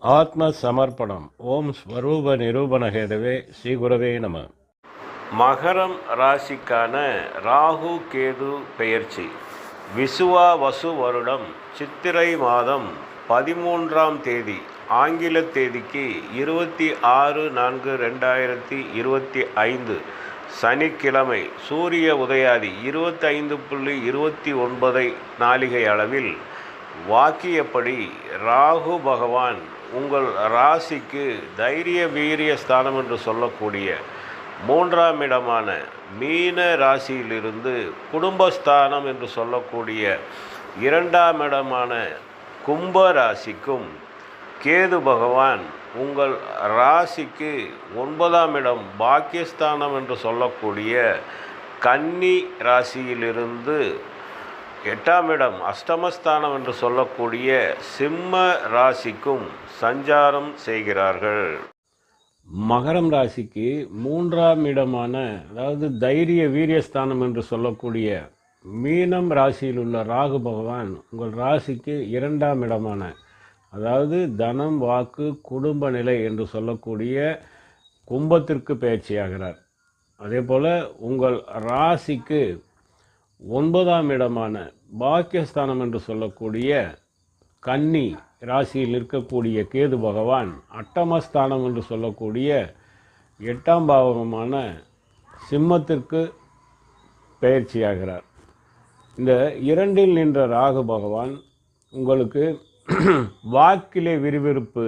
ஆத்ம சமர்ப்பணம் ஓம் ஸ்வரூப நிரூபணகேதவே ஸ்ரீகுரவே நம. மகரம் ராசிக்கான ராகு கேது பெயர்ச்சி. விசுவா வசு வருடம் சித்திரை மாதம் பதிமூன்றாம் தேதி ஆங்கில தேதிக்கு இருபத்தி ஆறு நான்கு ரெண்டாயிரத்தி இருபத்தி ஐந்து. சனிக்கிழமை சூரிய உதயாதி இருபத்தைந்து புள்ளி இருபத்தி ஒன்பதை நாளிகை அளவில் வாக்கியப்படி ராகு பகவான் உங்கள் ராசிக்கு தைரிய வீரிய ஸ்தானம் என்று சொல்லக்கூடிய மூன்றாம் இடமான மீன ராசியிலிருந்து குடும்பஸ்தானம் என்று சொல்லக்கூடிய இரண்டாம் இடமான கும்ப ராசிக்கும் கேது பகவான் உங்கள் ராசிக்கு ஒன்பதாம் இடம் பாக்கியஸ்தானம் என்று சொல்லக்கூடிய கன்னி ராசியிலிருந்து எட்டாம் இடம் அஷ்டமஸ்தானம் என்று சொல்லக்கூடிய சிம்ம ராசிக்கும் சஞ்சாரம் செய்கிறார்கள். மகரம் ராசிக்கு மூன்றாம் இடமான அதாவது தைரிய வீரியஸ்தானம் என்று சொல்லக்கூடிய மீனம் ராசியில் உள்ள ராகு பகவான் உங்கள் ராசிக்கு இரண்டாம் இடமான அதாவது தனம் வாக்கு குடும்ப நிலை என்று சொல்லக்கூடிய கும்பத்திற்கு பயிற்சியாகிறார். அதே போல் உங்கள் ராசிக்கு ஒன்பதாம் இடமான பாக்கியஸ்தானம் என்று சொல்லக்கூடிய கன்னி ராசியில் இருக்கக்கூடிய கேது பகவான் அட்டமஸ்தானம் என்று சொல்லக்கூடிய எட்டாம் பாவகமான சிம்மத்திற்கு பயிற்சியாகிறார் இந்த இரண்டில் நின்ற ராகு பகவான் உங்களுக்கு வாக்கிலே விறுவிறுப்பு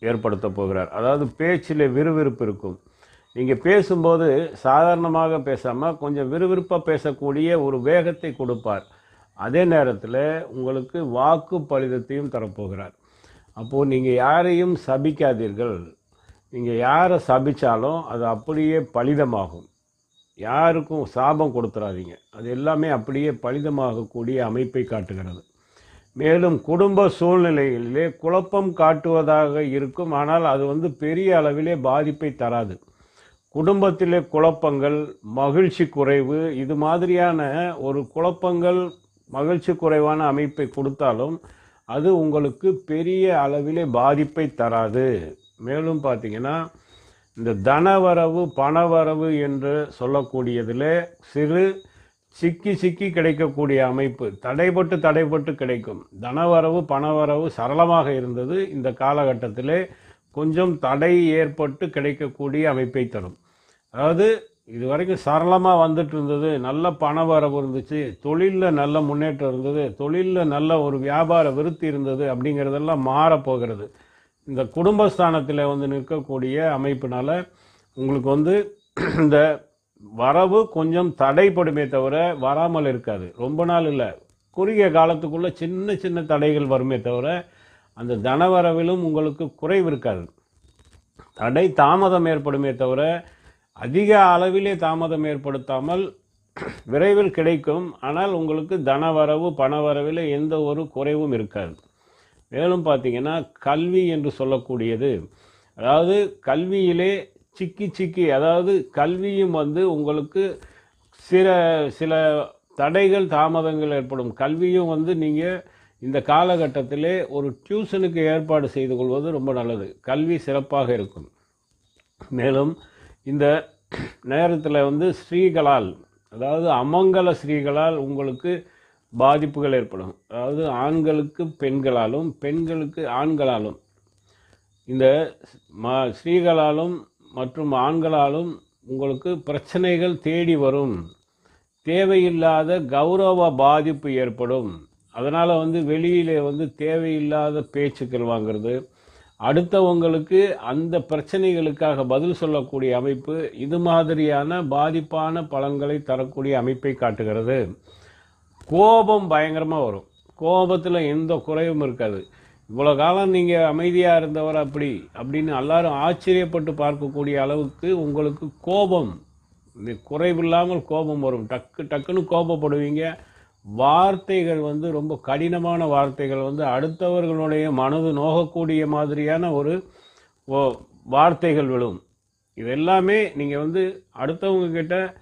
ஏற்படுத்த போகிறார். அதாவது பேச்சிலே விறுவிறுப்பு இருக்கும். நீங்கள் பேசும்போது சாதாரணமாக பேசாமல் கொஞ்சம் விறுவிறுப்பாக பேசக்கூடிய ஒரு வேகத்தை கொடுப்பார். அதே நேரத்தில் உங்களுக்கு வாக்கு பலிதத்தையும் தரப்போகிறார். அப்போது நீங்கள் யாரையும் சபிக்காதீர்கள். நீங்கள் யாரை சபித்தாலும் அது அப்படியே பலிதமாகும். யாருக்கும் சாபம் கொடுத்துறாதீங்க. அது எல்லாமே அப்படியே பலிதமாகக்கூடிய அமைப்பை காட்டுகிறது. மேலும் குடும்ப சூழ்நிலைகளிலே குழப்பம் காட்டுவதாக இருக்கும். ஆனால் அது வந்து பெரிய அளவிலே பாதிப்பை தராது. குடும்பத்திலே குழப்பங்கள் மகிழ்ச்சி குறைவு இது மாதிரியான ஒரு குழப்பங்கள் மகிழ்ச்சி குறைவான அமைப்பை கொடுத்தாலும் அது உங்களுக்கு பெரிய அளவிலே பாதிப்பை தராது. மேலும் பார்த்தீங்கன்னா இந்த தனவரவு பணவரவு என்று சொல்லக்கூடியதில் சிறு சிக்கி சிக்கி கிடைக்கக்கூடிய அமைப்பு தடைப்பட்டு தடைப்பட்டு கிடைக்கும். தனவரவு பணவரவு சரளமாக இருந்தது. இந்த காலகட்டத்திலே கொஞ்சம் தடை ஏற்பட்டு கிடைக்கக்கூடிய அமைப்பை தரும். அதாவது இது வரைக்கும் சரளமாக வந்துட்டு இருந்தது. நல்ல பண வரவு இருந்துச்சு. தொழிலில் நல்ல முன்னேற்றம் இருந்தது. தொழிலில் நல்ல ஒரு வியாபார விருத்தி இருந்தது அப்படிங்கிறதெல்லாம் மாறப்போகிறது இந்த குடும்பஸ்தானத்தில் வந்து நிற்கக்கூடிய அமைப்பினால் உங்களுக்கு வந்து இந்த வரவு கொஞ்சம் தடைப்படுமே தவிர வராமல் இருக்காது. ரொம்ப நாள் இல்லை. குறுகிய காலத்துக்குள்ளே சின்ன சின்ன தடைகள் வருமே தவிர அந்த தனவரவிலும் உங்களுக்கு குறைவு இருக்காது. தடை தாமதம் ஏற்படுமே தவிர அதிக அளவிலே தாமதம் ஏற்படுத்தாமல் விரைவில் கிடைக்கும். ஆனால் உங்களுக்கு தனவரவு பணவரவில் எந்த ஒரு குறைவும் இருக்காது. மேலும் பார்த்தீங்கன்னா கல்வி என்று சொல்லக்கூடியது அதாவது கல்வியிலே சிக்கி சிக்கி அதாவது கல்வியும் வந்து உங்களுக்கு சில சில தடைகள் தாமதங்கள் ஏற்படும். கல்வியும் வந்து நீங்கள் இந்த காலகட்டத்திலே ஒரு டியூஷனுக்கு ஏற்பாடு செய்து கொள்வது ரொம்ப நல்லது. கல்வி சிறப்பாக இருக்கும். மேலும் இந்த நேரத்தில் வந்து ஸ்ரீகளால் அதாவது அமங்கல ஸ்ரீகளால் உங்களுக்கு பாதிப்புகள் ஏற்படும். அதாவது ஆண்களுக்கு பெண்களாலும் பெண்களுக்கு ஆண்களாலும். இந்த ம ஸ்ரீகளாலும் மற்றும் ஆண்களாலும் உங்களுக்கு பிரச்சனைகள் தேடி வரும். தேவையில்லாத கௌரவ பாதிப்பு ஏற்படும். அதனால் வந்து வெளியிலே வந்து தேவையில்லாத பேச்சுக்கள் வாங்கிறது அடுத்தவங்களுக்கு அந்த பிரச்சனைகளுக்காக பதில் சொல்லக்கூடிய அமைப்பு இது மாதிரியான பாதிப்பான பலன்களை தரக்கூடிய அமைப்பை காட்டுகிறது. கோபம் பயங்கரமாக வரும். கோபத்தில் எந்த குறைவும் இருக்காது. இவ்வளோ காலம் நீங்கள் அமைதியாக இருந்தவர் அப்படி அப்படின்னு எல்லாரும் ஆச்சரியப்பட்டு பார்க்கக்கூடிய அளவுக்கு உங்களுக்கு கோபம். குறைவில்லாமல் கோபம் வரும். டக்கு டக்குன்னு கோபப்படுவீங்க. வார்த்தைகள் வந்து ரொம்ப கடினமான வார்த்தைகள் வந்து அடுத்தவர்களுடைய மனது நோகக்கூடிய மாதிரியான ஒரு ஓ- வார்த்தைகள் விழும். இது எல்லாமே நீங்கள் வந்து அடுத்தவங்கக்கிட்ட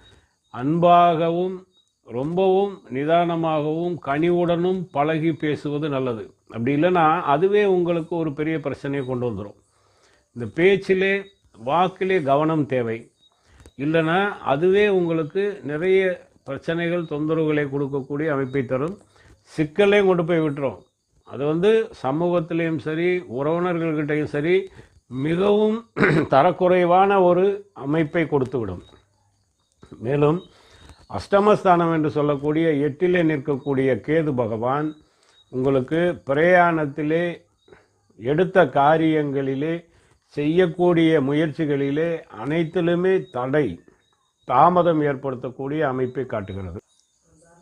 அன்பாகவும் ரொம்பவும் நிதானமாகவும் கனிவுடனும் பழகி பேசுவது நல்லது. அப்படி இல்லைன்னா அதுவே உங்களுக்கு ஒரு பெரிய பிரச்சனையை கொண்டு வந்துடும் இந்த பேச்சிலே வாக்கிலே கவனம் தேவை. இல்லைன்னா அதுவே உங்களுக்கு நிறைய பிரச்சனைகள் தொந்தரவுகளை கொடுக்கக்கூடிய அமைப்பை தரும். சிக்கலையும் கொண்டு போய் விட்டுரும். அது வந்து சமூகத்திலையும் சரி உறவினர்கள்கிட்டையும் சரி மிகவும் தரக்குறைவான ஒரு அமைப்பை கொடுத்துவிடும். மேலும் அஷ்டமஸ்தானம் என்று சொல்லக்கூடிய எட்டிலே நிற்கக்கூடிய கேது பகவான் உங்களுக்கு பிரயாணத்திலே எடுத்த காரியங்களிலே செய்யக்கூடிய முயற்சிகளிலே அனைத்திலுமே தடை. தாமதம் ஏற்படுத்தக்கூடிய அமைப்பை காட்டுகிறது.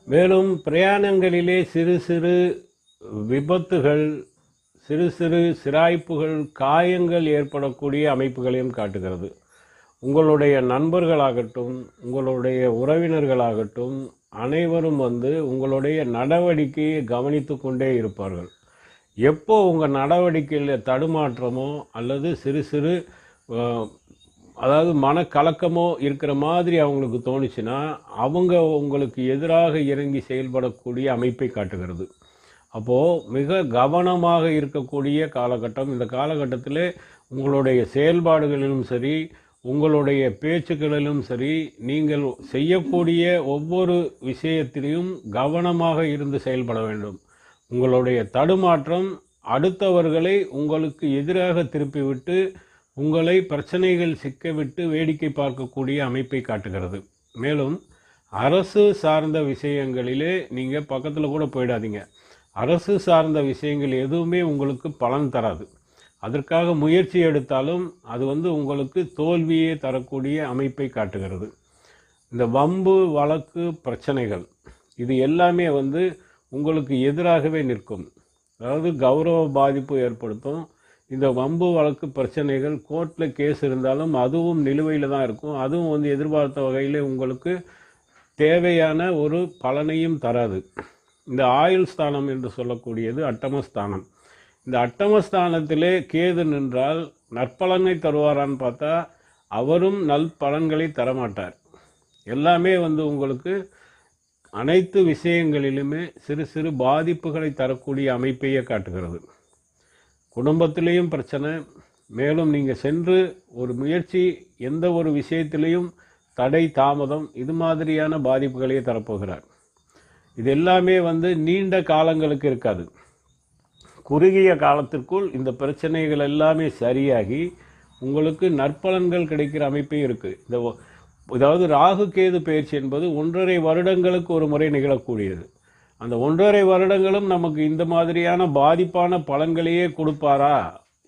மேலும் பிரயாணங்களிலே சிறு சிறு விபத்துகள் சிறு சிறு சிராய்ப்புகள் காயங்கள் ஏற்படக்கூடிய அமைப்புகளையும் காட்டுகிறது. உங்களுடைய நண்பர்களாகட்டும் உங்களுடைய உறவினர்களாகட்டும் அனைவரும் வந்து உங்களுடைய நடவடிக்கையை கவனித்து கொண்டே இருப்பார்கள். எப்போ உங்கள் நடவடிக்கையில் தடுமாற்றமோ அல்லது சிறு சிறு அதாவது மனக்கலக்கமோ இருக்கிற மாதிரி அவங்களுக்கு தோணுச்சுன்னா அவங்க உங்களுக்கு எதிராக இறங்கி செயல்படக்கூடிய அமைப்பை காட்டுகிறது. அப்போது மிக கவனமாக இருக்கக்கூடிய காலகட்டம் இந்த காலகட்டத்தில் உங்களுடைய செயல்பாடுகளிலும் சரி உங்களுடைய பேச்சுக்களிலும் சரி நீங்கள் செய்யக்கூடிய ஒவ்வொரு விஷயத்திலையும் கவனமாக இருந்து செயல்பட வேண்டும். உங்களுடைய தடுமாற்றம் அடுத்தவர்களை உங்களுக்கு எதிராக திருப்பிவிட்டு உங்களை பிரச்சனைகள் சிக்கவிட்டு வேடிக்கை பார்க்கக்கூடிய அமைப்பை காட்டுகிறது. மேலும் அரசு சார்ந்த விஷயங்களிலே நீங்கள் பக்கத்தில் கூட போயிடாதீங்க. அரசு சார்ந்த விஷயங்கள் எதுவுமே உங்களுக்கு பலன் தராது. அதற்காக முயற்சி எடுத்தாலும் அது வந்து உங்களுக்கு தோல்வியே தரக்கூடிய அமைப்பை காட்டுகிறது. இந்த வம்பு வழக்கு பிரச்சனைகள் இது எல்லாமே வந்து உங்களுக்கு எதிராகவே நிற்கும். அதாவது கௌரவ பாதிப்பு ஏற்படுத்தும். இந்த வம்பு வழக்கு பிரச்சனைகள் கோர்ட்டில் கேஸ் இருந்தாலும் அதுவும் நிலுவையில் தான் இருக்கும். அதுவும் வந்து எதிர்பார்த்த வகையில் உங்களுக்கு தேவையான ஒரு பலனையும் தராது. இந்த ஆயுள் ஸ்தானம் என்று சொல்லக்கூடியது அட்டமஸ்தானம் இந்த அட்டமஸ்தானத்திலே கேது நின்றால் நற்பலனை தருவாரான்னு பார்த்தா அவரும் நல் பலன்களை தரமாட்டார். எல்லாமே வந்து உங்களுக்கு அனைத்து விஷயங்களிலுமே சிறு சிறு பாதிப்புகளை தரக்கூடிய அமைப்பையே காட்டுகிறது. குடும்பத்திலையும் பிரச்சனை. மேலும் நீங்கள் சென்று ஒரு முயற்சி எந்த ஒரு விஷயத்திலையும் தடை தாமதம் இது மாதிரியான பாதிப்புகளையே தரப்போகிறார். இது எல்லாமே வந்து நீண்ட காலங்களுக்கு இருக்காது. குறுகிய காலத்திற்குள் இந்த பிரச்சனைகள் எல்லாமே சரியாகி உங்களுக்கு நற்பலன்கள் கிடைக்கிற அமைப்பே இருக்குது இந்த அதாவது ராகு கேது பயிற்சி என்பது ஒன்றரை வருடங்களுக்கு ஒரு முறை நிகழக்கூடியது. அந்த ஒன்றரை வருடங்களும் நமக்கு இந்த மாதிரியான பாதிப்பான பலன்களையே கொடுப்பாரா?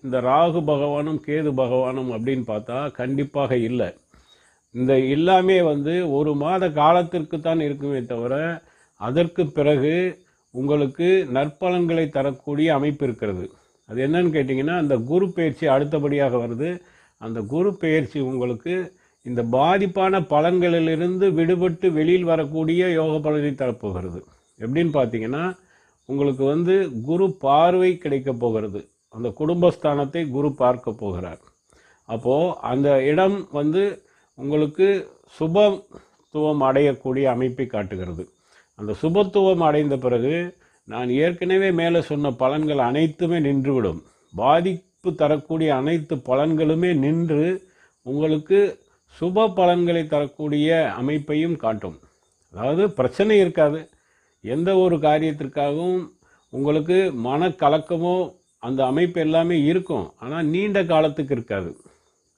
இந்த ராகு பகவானும் கேது பகவானும் அப்படின்னு பார்த்தா கண்டிப்பாக இல்லை. இந்த எல்லாமே வந்து ஒரு மாத காலத்திற்கு தான் இருக்குமே தவிர அதற்கு பிறகு உங்களுக்கு நற்பலன்களை தரக்கூடிய அமைப்பு இருக்கிறது. அது என்னன்னு கேட்டிங்கன்னா அந்த குரு பயிற்சி அடுத்தபடியாக வருது. அந்த குரு பயிற்சி உங்களுக்கு இந்த பாதிப்பான பலன்களிலிருந்து விடுபட்டு வெளியில் வரக்கூடிய யோக பலனை தரப்போகிறது. எப்படின்னு பார்த்தீங்கன்னா உங்களுக்கு வந்து குரு பார்வை கிடைக்க போகிறது. அந்த குடும்பஸ்தானத்தை குரு பார்க்க போகிறார். அப்போது அந்த இடம் வந்து உங்களுக்கு சுபத்துவம் அடையக்கூடிய அமைப்பை காட்டுகிறது. அந்த சுபத்துவம் அடைந்த பிறகு நான் ஏற்கனவே மேலே சொன்ன பலன்கள் அனைத்துமே நின்றுவிடும். பாதிப்பு தரக்கூடிய அனைத்து பலன்களுமே நின்று உங்களுக்கு சுப பலன்களை தரக்கூடிய அமைப்பையும் காட்டும். அதாவது பிரச்சனை இருக்காது. எந்த ஒரு காரியத்திற்காகவும் உங்களுக்கு மனக்கலக்கமோ அந்த அமைப்பு எல்லாமே இருக்கும். ஆனால் நீண்ட காலத்துக்கு இருக்காது.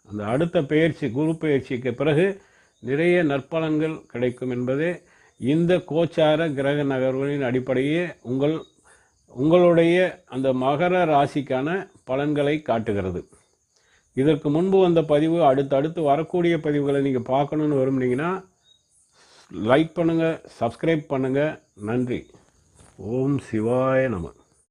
அந்த அடுத்த பயிற்சி குரு பயிற்சிக்கு பிறகு நிறைய நற்பலன்கள் கிடைக்கும் என்பதே இந்த கோச்சார கிரக நகர்வுகளின் அடிப்படையே உங்கள் உங்களுடைய அந்த மகர ராசிக்கான பலன்களை காட்டுகிறது. இதற்கு முன்பு வந்த பதிவு அடுத்தடுத்து வரக்கூடிய பதிவுகளை நீங்கள் பார்க்கணுன்னு விரும்புனீங்கன்னா லைக் பண்ணுங்கள் சப்ஸ்கிரைப் பண்ணுங்கள் நன்றி. ஓம் சிவாய நமன்